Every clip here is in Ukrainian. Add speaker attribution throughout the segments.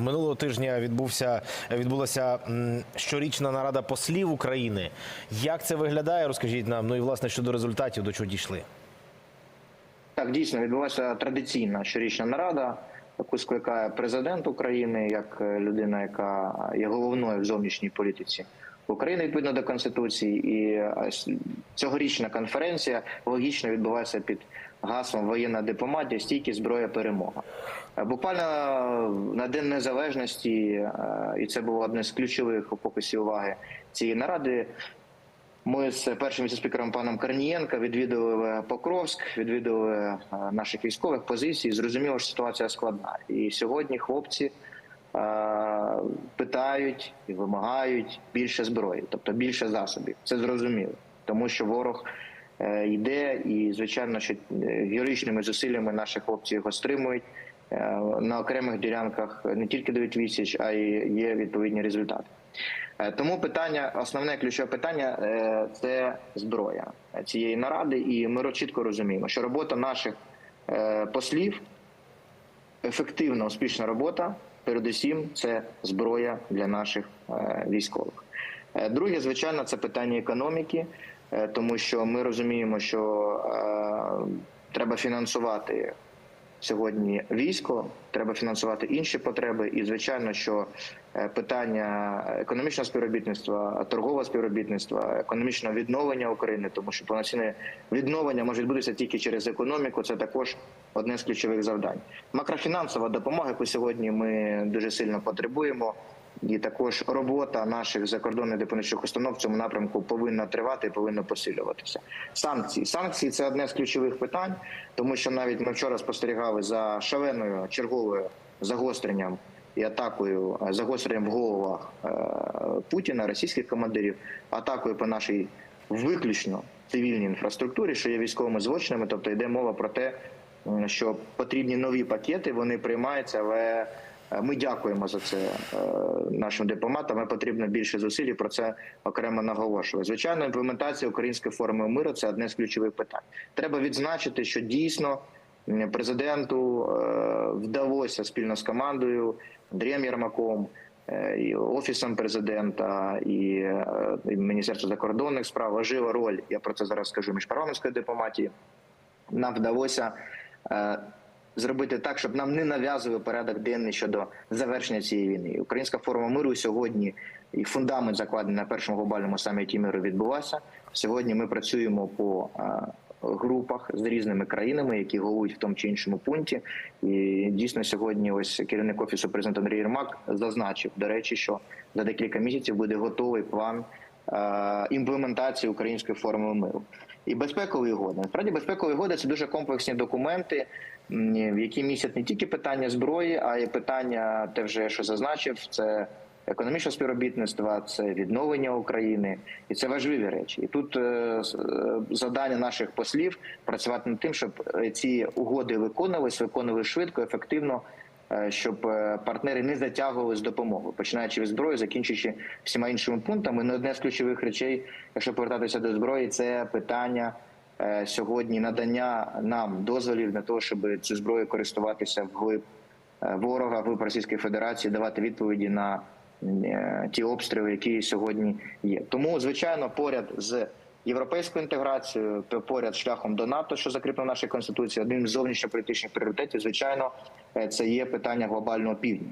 Speaker 1: минулого тижня відбувся відбулася щорічна нарада послів України. Як це виглядає? Розкажіть нам. Ну і власне щодо результатів, до чого дійшли.
Speaker 2: Так, дійсно відбулася традиційна щорічна нарада, яку скликає президент України як е, людина, яка є головною в зовнішній політиці України відповідно до конституції. І цьогорічна конференція логічно відбувається під гаслом воєнна дипломатія, стійкість зброя, перемога. Е, Буквально на День Незалежності, е, і це було одне з ключових у фокусі уваги цієї наради. Ми з першим віце-спікером паном Корнієнка відвідували Покровськ, відвідували е, наших військових позицій. Зрозуміло, що ситуація складна. І сьогодні хлопці питають і вимагають більше зброї, тобто більше засобів. Це зрозуміло, тому що ворог е, йде, і звичайно, що е, героїчними зусиллями наші хлопці його стримують. Е, На окремих ділянках не тільки дають відсіч, а й є відповідні результати. Е, Тому питання, основне ключове питання е, це зброя цієї наради, і ми чітко розуміємо, що робота наших е, послів ефективна, успішна робота. Передусім, це зброя для наших е, військових. Е, Друге, звичайно, це питання економіки, е, тому що ми розуміємо, що треба фінансувати сьогодні військо, треба фінансувати інші потреби. І звичайно, що питання економічного співробітництва, торгового співробітництва, економічного відновлення України, тому що повноцінне відновлення може відбутися тільки через економіку. Це також одне з ключових завдань. Макрофінансова допомога, яку сьогодні ми дуже сильно потребуємо. І також робота наших закордонних дипломатичних установ в цьому напрямку повинна тривати і повинна посилюватися. Санкції санкції це одне з ключових питань, тому що навіть ми вчора спостерігали за шаленою черговою загостренням і атакою е, загостренням в головах е, Путіна, російських командирів, атакою по нашій виключно цивільній інфраструктурі, що є військовими злочинами. Тобто йде мова про те, що потрібні нові пакети, вони приймаються, але е, ми дякуємо за це нашим дипломатам. Ми потрібно більше зусиль і про це окремо наголошую. Звичайно, імплементація української форми миру це одне з ключових питань. Треба відзначити, що дійсно президенту вдалося спільно з командою Андрієм Єрмаком. е, І офісом президента і, е, Міністерством закордонних справ важлива роль. Я про це зараз скажу міжпарламентської дипломатії. Нам вдалося е, зробити так, щоб нам не нав'язували порядок денний щодо завершення цієї війни. Українська форма миру сьогодні і фундамент закладений на першому глобальному саміті миру відбувався. Сьогодні ми працюємо по групах з різними країнами, які головують в тому чи іншому пункті. І дійсно сьогодні ось керівник офісу президента Андрій Єрмак зазначив, до речі, що за декілька місяців буде готовий план е, імплементації української форми миру. І безпекові угоди. Насправді безпекові угоди це дуже комплексні документи, в які містять не тільки питання зброї, а й питання, те вже що зазначив, це економічне співробітництво, це відновлення України, і це важливі речі. І тут е, е, завдання наших послів працювати над тим, щоб е, ці угоди виконувались, виконували швидко, ефективно. Щоб партнери не затягували з допомогою, починаючи від зброї, закінчуючи всіма іншими пунктами. Не одне з ключових речей, якщо повертатися до зброї, це питання сьогодні надання нам дозволів для того, щоб цю зброю користуватися вглиб е, ворога, вглиб Російської Федерації, давати відповіді на ті обстріли, які сьогодні є. Тому, звичайно, поряд з європейською інтеграцією, поряд шляхом до НАТО, що закріплено в нашій конституції, одним з зовнішньополітичних пріоритетів, звичайно, е, це є питання глобального півдня.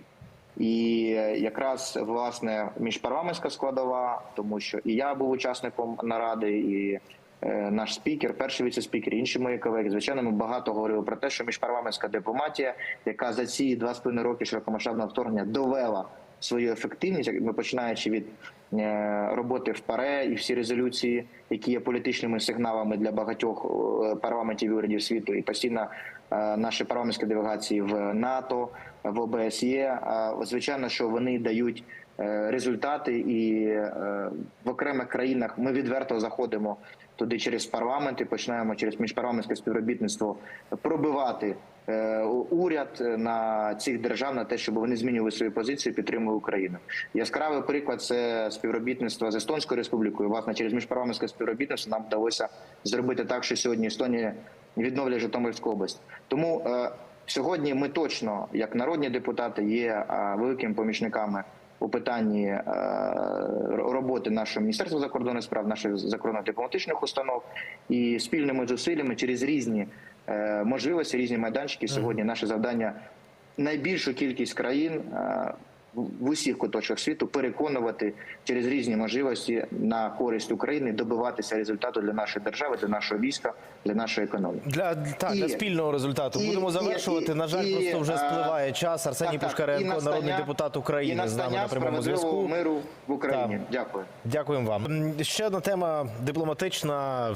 Speaker 2: І е, якраз власне міжпарламентська складова, тому що і я був учасником наради, і е, наш спікер, перший віце-спікер, інші мої колеги. Звичайно, ми багато говорили про те, що міжпарламентська дипломатія, яка за ці два з половиною роки широкомасштабного вторгнення довела свою ефективність, як ми починаючи від е, роботи в ПАРЕ і всі резолюції, які є політичними сигналами для багатьох е, парламентів і урядів світу, і постійно е, наші парламентські делегації в НАТО, в ОБСЄ. Звичайно, що вони дають результати, і в окремих країнах ми відверто заходимо туди через парламент і починаємо через міжпарламентське співробітництво пробивати уряд на цих держав на те, щоб вони змінювали свою позицію, підтримували Україну. Яскравий приклад це співробітництво з Естонською республікою. Власне, через міжпарламентське співробітництво нам вдалося зробити так, що сьогодні Естонія відновлює Житомирську область. Тому е, Сьогодні ми точно, як народні депутати, є а, великими помічниками у питанні е, роботи нашого міністерства закордонних справ, наших закордонно-дипломатичних установ і спільними зусиллями через різні е, можливості, різні майданчики. Сьогодні наше завдання найбільшу кількість країн е, в усіх куточках світу переконувати через різні можливості на користь України, добиватися результату для нашої держави, для нашого війська, для нашої економіки.
Speaker 1: Для так,
Speaker 2: І-
Speaker 1: для спільного результату
Speaker 2: і-
Speaker 1: будемо завершувати.
Speaker 2: і-
Speaker 1: На жаль,
Speaker 2: і,
Speaker 1: просто вже
Speaker 2: е,
Speaker 1: спливає час. Арсеній
Speaker 2: Так.
Speaker 1: Пушкаренко,
Speaker 2: настання-
Speaker 1: народний депутат
Speaker 2: і
Speaker 1: України, з нами на прямому зв'язку.
Speaker 2: миру в Україні.
Speaker 1: Так.
Speaker 2: Дякую.
Speaker 1: Дякуємо вам. Ще одна тема дипломатична.